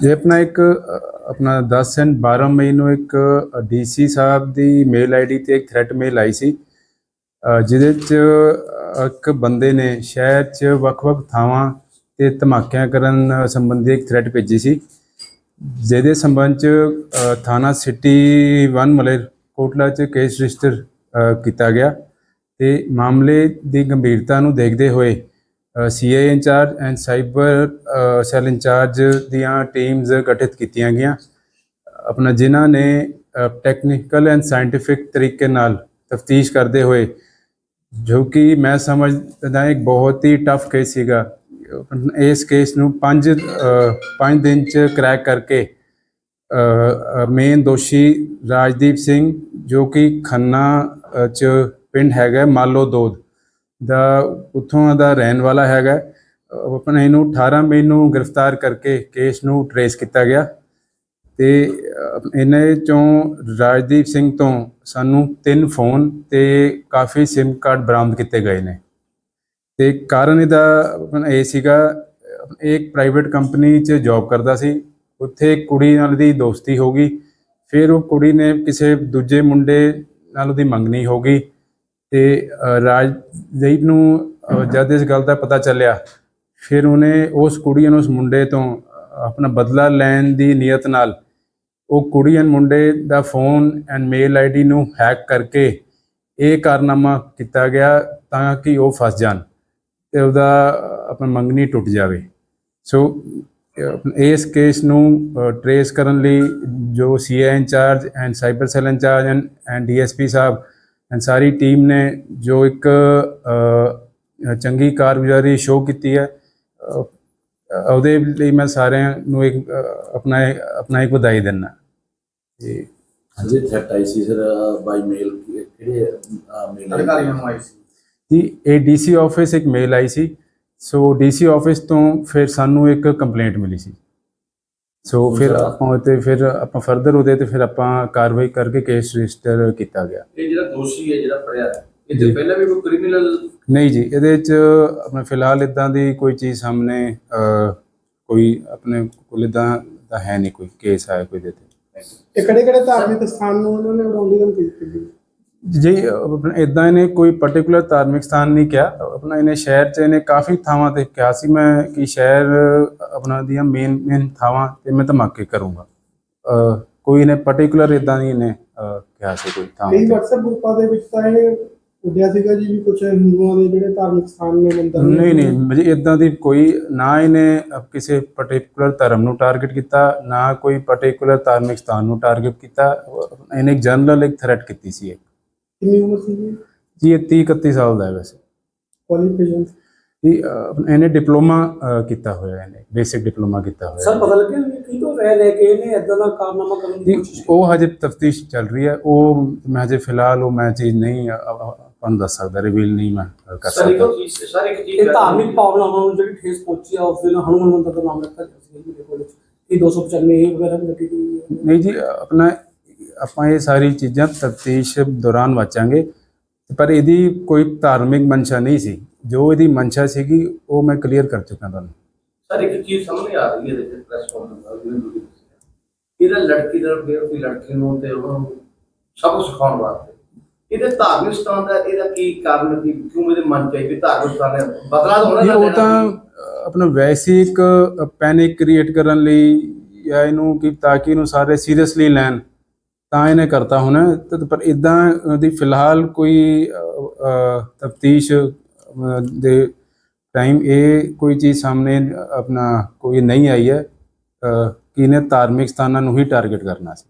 ਜੇ ਆਪਣਾ ਇੱਕ ਆਪਣਾ 10 ਐਂਡ 12 ਮਈ ਨੂੰ ਇੱਕ ਡੀਸੀ ਸਾਹਿਬ ਦੀ ਮੇਲ ਆਈਡੀ ਤੇ ਇੱਕ ਥ੍ਰੈਟ ਮੇਲ ਆਈ ਸੀ। ਜਿਹਦੇ ਚ ਇੱਕ ਬੰਦੇ ਨੇ ਸ਼ਹਿਰ ਚ ਵੱਖ-ਵੱਖ ਥਾਵਾਂ ਤੇ ਧਮਾਕਿਆਂ ਕਰਨ ਸੰਬੰਧੀ ਇੱਕ ਥ੍ਰੈਟ ਭੇਜੀ ਸੀ। ਜਿਹਦੇ ਸੰਬੰਧ ਚ ਥਾਣਾ ਸਿਟੀ 1 ਮਲੇਰਕੋਟਲਾ ਚ ਕੇਸ ਰਜਿਸਟਰ ਕੀਤਾ ਗਿਆ ਤੇ ਮਾਮਲੇ ਦੀ ਗੰਭੀਰਤਾ ਨੂੰ ਦੇਖਦੇ ਹੋਏ CI incharge and cyber cell incharge ਦੀਆਂ ਟੀਮਸ ਗਠਿਤ ਕੀਤੀਆਂ ਗਈਆਂ। ਆਪਣਾ ਜਿਨ੍ਹਾਂ ਨੇ ਟੈਕਨੀਕਲ ਐਂਡ ਸਾਇੰਟੀਫਿਕ ਤਰੀਕੇ ਨਾਲ ਤਫਤੀਸ਼ ਕਰਦੇ ਹੋਏ, ਜੋ ਕਿ ਮੈਂ ਸਮਝਦਾ ਇੱਕ ਬਹੁਤ ਹੀ ਟਫ ਕੇਸ ਸੀਗਾ। ਇਸ ਕੇਸ ਨੂੰ 5 5 ਦਿਨ ਚ ਕ੍ਰੈਕ ਕਰਕੇ ਮੇਨ ਦੋਸ਼ੀ ਰਾਜਦੀਪ ਸਿੰਘ, ਜੋ ਕਿ ਖੰਨਾ ਚ ਪਿੰਡ ਹੈਗਾ ਮਾਲੋ ਦੋਦ ਦਾ ਉੱਥੋਂ ਦਾ ਰਹਿਣ ਵਾਲਾ ਹੈਗਾ। ਅਹ ਆਪਣੇ ਇਹਨੂੰ 18 ਮਈ ਨੂੰ ਗ੍ਰਿਫਤਾਰ ਕਰਕੇ ਕੇਸ ਨੂੰ ਟਰੇਸ ਕੀਤਾ ਗਿਆ ਤੇ ਇਹਨੇ ਚੋਂ ਰਾਜਦੀਪ ਸਿੰਘ ਤੋਂ ਸਾਨੂੰ ਤਿੰਨ ਫੋਨ ਤੇ ਕਾਫੀ ਸਿਮ ਕਾਰਡ ਬਰਾਮਦ ਕੀਤੇ ਗਏ ਨੇ। ਤੇ ਕਾਰਨ ਇਹਦਾ ਇਹ ਸੀਗਾ, ਇਹ ਇੱਕ ਪ੍ਰਾਈਵੇਟ ਕੰਪਨੀ 'ਚ ਜੌਬ ਕਰਦਾ ਸੀ। ਉੱਥੇ ਕੁੜੀ ਨਾਲ ਦੀ ਦੋਸਤੀ ਹੋ ਗਈ। ਫਿਰ ਉਹ ਕੁੜੀ ਨੇ ਕਿਸੇ ਦੂਜੇ ਮੁੰਡੇ ਨਾਲ ਉਹਦੀ ਮੰਗਣੀ ਹੋ ਗਈ। ਤੇ ਰਾਜਦੀਪ ਨੂੰ ਜਦ ਇਸ ਗੱਲ ਦਾ ਪਤਾ ਚੱਲਿਆ ਫਿਰ ਉਹਨੇ ਉਸ ਕੁੜੀ ਨੂੰ ਉਸ ਮੁੰਡੇ ਤੋਂ ਆਪਣਾ ਬਦਲਾ ਲੈਣ ਦੀ ਨੀਅਤ ਨਾਲ ਉਹ ਕੁੜੀ ਐਂਡ ਮੁੰਡੇ ਦਾ ਫੋਨ ਐਂਡ ਮੇਲ ਆਈਡੀ ਨੂੰ ਹੈਕ ਕਰਕੇ ਇਹ ਕਾਰਨਾਮਾ ਕੀਤਾ ਗਿਆ ਤਾਂ ਕਿ ਉਹ ਫਸ ਜਾਣ ਤੇ ਉਹਦਾ ਅ, ਆਪਣਾ ਮੰਗਣੀ ਟੁੱਟ ਜਾਵੇ। ਸੋ ਇਸ ਕੇਸ ਨੂੰ ਟਰੇਸ ਕਰਨ ਲਈ ਜੋ CA incharge and cyber cell incharge and and DSP Sahib and ਸਾਰੀ ਟੀਮ ਨੇ ਜੋ ਇੱਕ ਚੰਗੀ ਕਾਰਗੁਜ਼ਾਰੀ ਸ਼ੋਅ ਕੀਤੀ ਹੈ ਉਹਦੇ ਲਈ ਮੈਂ ਸਾਰਿਆਂ ਨੂੰ ਇੱਕ ਆਪਣਾ ਆਪਣਾ ਇੱਕ ਵਧਾਈ ਦਿੰਦਾ। ਜੀ ਹਾਂਜੀ ਥ੍ਰੈਟ ਆਈ ਸੀ ਸਰ ਬਾਈ ਮੇਲ ਕਿਹੜੇ ਮੇਲ ਅਧਿਕਾਰੀਆਂ ਨੂੰ ਆਈ ਸੀ। ਜੀ ਇਹ ਡੀਸੀ ਆਫਿਸ ਇੱਕ ਮੇਲ ਆਈ ਸੀ। ਸੋ ਡੀਸੀ ਆਫਿਸ ਤੋਂ ਫਿਰ ਸਾਨੂੰ ਇੱਕ ਕੰਪਲੇਂਟ ਮਿਲੀ ਸੀ। ਸੋ ਫਿਰ। ਆਪਾਂ ਉਹਤੇ ਫਿਰ ਆਪਾਂ ਫਰਦਰ ਉਹਦੇ ਤੇ ਫਿਰ ਆਪਾਂ ਕਾਰਵਾਈ ਕਰਕੇ ਕੇਸ ਰਜਿਸਟਰ ਕੀਤਾ ਗਿਆ। ਇਹ ਜਿਹੜਾ ਦੋਸ਼ੀ ਹੈ ਜਿਹੜਾ ਫੜਿਆ ਹੈ, ਇਹ ਜੀ। ਤੇ ਪਹਿਲਾਂ ਵੀ ਕੋਈ ਕ੍ਰਿਮੀਨਲ ਨਹੀਂ ਜੀ ਇਹਦੇ ਚ ਆਪਣੇ ਫਿਲਹਾਲ ਇਦਾਂ ਦੀ ਕੋਈ ਚੀਜ਼ ਸਾਹਮਣੇ ਕੋਈ ਆਪਣੇ ਕੋਲ ਇਦਾਂ ਦਾ ਹੈ ਨਹੀਂ ਕੋਈ ਕੇਸ ਆਇਆ ਕੋਈ ਦੇ ਤੇ। ਇਹ ਕਿਹੜੇ ਕਿਹੜੇ ਧਾਰਮਿਕ ਸਥਾਨ ਨੂੰ ਉਹਨਾਂ ਨੇ ਉਡਾਉਣ ਦੀ ਧਮਕੀ ਦਿੱਤੀ ਜੀ ਆਪਣਾ ਇਦਾਂ ਇਹਨੇ ਕੋਈ ਪਾਰਟਿਕੂਲਰ ਧਾਰਮਿਕ ਸਥਾਨ ਨਹੀਂ ਕਿਹਾ। ਆਪਣਾ ਇਹਨੇ ਸ਼ਹਿਰ 'ਚ ਇਹਨੇ ਕਾਫੀ ਥਾਵਾਂ ਤੇ ਕਿਹਾ ਸੀ। ਮੈਂ ਕਿ ਸ਼ਹਿਰ ਆਪਣਾ ਦੀਆਂ ਮੇਨ ਮੇਨ ਥਾਵਾਂ ਤੇ ਮੈਂ ਧਮਾਕੇ ਕਰੂੰਗਾ। ਕੋਈ ਇਹਨੇ ਪਾਰਟਿਕੂਲਰ ਇਦਾਂ ਨਹੀਂ ਅ, ਕਿਹਾ ਸੀ ਕੋਈ ਤੇ। WhatsApp ਗਰੁੱਪਾਂ ਦੇ ਵਿੱਚ ਤਾਂ ਇਹ ਉੱਡਿਆ ਸੀਗਾ ਜੀ ਵੀ ਕੁਝ ਹਿੰਦੂਆਂ ਦੇ ਜਿਹੜੇ ਧਾਰਮਿਕ ਸਥਾਨ ਨੇ ਮੰਦਰ ਨੇ ਨਹੀਂ ਨਹੀਂ ਜੀ ਇਦਾਂ ਦੀ ਕੋਈ ਨਾ ਇਹਨੇ ਕਿਸੇ ਪਾਰਟਿਕੂਲਰ ਧਰਮ ਨੂੰ ਟਾਰਗੇਟ ਕੀਤਾ ਨਾ ਕੋਈ ਪਾਰਟਿਕੂਲਰ ਧਾਰਮਿਕ ਸਥਾਨ ਨੂੰ ਟਾਰਗੇਟ ਕੀਤਾ। ਇਹਨੇ ਇੱਕ ਜਨਰਲ ਇੱਕ ਥ੍ਰੈਟ ਕੀਤੀ ਸੀ ਇੱਕ। ਕਿੰਨੀ ਉਮਰ ਸੀ ਜੀ? ਜੀ ਇਹ 30 31 ਸਾਲ ਦਾ ਹੈ ਵੈਸੇ। ਕੁਆਲੀਫਿਕੇਸ਼ਨ ਅ, ਇਹਨੇ ਡਿਪਲੋਮਾ ਕੀਤਾ ਹੋਇਆ ਇਹਨੇ ਬੇਸਿਕ ਡਿਪਲੋਮਾ ਕੀਤਾ ਹੋਇਆ ਸਰ ਪਤਾ ਲੱਗਿਆ ਕੀ ਤੋਂ ਰਹਿ ਲੈ ਕੇ ਇਹਨੇ ਇਦਾਂ ਦਾ ਕਾਰਨਾਮਾ ਕਰਨ ਦੀ ਕੋਸ਼ਿਸ਼ ਉਹ ਹਜੇ ਤਫਤੀਸ਼ ਚੱਲ ਰਹੀ ਹੈ। ਉਹ ਮੈਂ ਹਜੇ ਫਿਲਹਾਲ ਉਹ ਮੈਂ ਚੀਜ਼ ਨਹੀਂ ਤੁਹਾਨੂੰ ਦੱਸ ਸਕਦਾ ਰਿਵੀਲ ਨਹੀਂ ਮੈਂ ਕਰ ਸਰ ਇੱਕ ਸਕਦਾ ਚੀਜ਼ ਸਰ ਇੱਕ ਚੀਜ਼ ਇਹ ਧਾਰਮਿਕ ਭਾਵਨਾਵਾਂ ਨੂੰ ਜਿਹੜੀ ਠੇਸ ਪਹੁੰਚੀ ਆ ਉਸ ਦਿਨ ਹਨੂਮਾਨ ਮੰਦਰ ਦਾ ਨਾਮ ਰੱਖਿਆ ਗਿਆ ਸੀ ਮੇਰੇ ਕੋਲ। ਇਹ 295 ਇਹ ਵਗੈਰਾ ਵੀ ਲੱਗੀ ਹੋਈ ਹੈ। ਨਹੀਂ ਜੀ ਆਪਣਾ ਆਪਾਂ ਇਹ ਸਾਰੀ ਚੀਜ਼ਾਂ ਤਫਤੀਸ਼ ਦੌਰਾਨ ਵਾਚਾਂਗੇ। ਪਰ ਇਹਦੀ ਕੋਈ ਧਾਰਮਿਕ ਮਨਸ਼ਾ ਨਹੀਂ ਸੀ। ਜੋ ਇਹਦੀ ਮਨਸ਼ਾ ਸੀਗੀ ਉਹ ਮੈਂ ਕਲੀਅਰ ਕਰ ਚੁੱਕਾ ਤੁਹਾਨੂੰ। ਸਰ ਇੱਕ ਚੀਜ਼ ਸਾਹਮਣੇ ਆ ਰਹੀ ਹੈ ਇਹਦੇ ਪ੍ਰੈਸ ਕਾਨਫਰੰਸ ਇਹਦਾ ਲੜਕੀ ਦਾ ਬੇਰਤੀ ਲੜਕੀ ਨੂੰ ਤੇ ਉਹਨੂੰ ਸਬਕ ਸਿਖਾਉਣ ਵਾਸਤੇ। ਇਹਦੇ ਧਾਰਮਿਕ ਸਥਾਨ ਦਾ ਇਹਦਾ ਕੀ ਕਾਰਨ ਕੀ ਕਿਉਂ ਇਹਦੇ ਮਨ ਚ ਆਈ ਵੀ ਧਾਰਮਿਕ ਸਥਾਨ ਹੈ? ਬਦਲਾ ਤਾਂ ਹੋਣਾ ਉਹ ਤਾਂ ਆਪਣਾ ਵੈਸੇ ਇੱਕ ਪੈਨਿਕ ਕ੍ਰੀਏਟ ਕਰਨ ਲਈ ਜਾਂ ਇਹਨੂੰ ਕਿ ਤਾਂ ਕਿ ਇਹਨੂੰ ਸਾਰੇ ਸੀਰੀਅਸਲੀ ਲੈਣ। ਤਾਂ ਇਹਨੇ ਕਰਤਾ ਹੋਣਾ। ਪਰ ਇਦਾਂ ਦੀ ਫਿਲਹਾਲ ਕੋਈ ਤਫਤੀਸ਼ ਦੇ ਟਾਈਮ ਇਹ ਕੋਈ ਚੀਜ਼ ਸਾਹਮਣੇ ਆਪਣਾ ਕੋਈ ਨਹੀਂ ਆਈ ਹੈ। ਕਿ ਇਹਨੇ ਧਾਰਮਿਕ ਸਥਾਨਾਂ ਨੂੰ ਹੀ ਟਾਰਗੇਟ ਕਰਨਾ ਸੀ।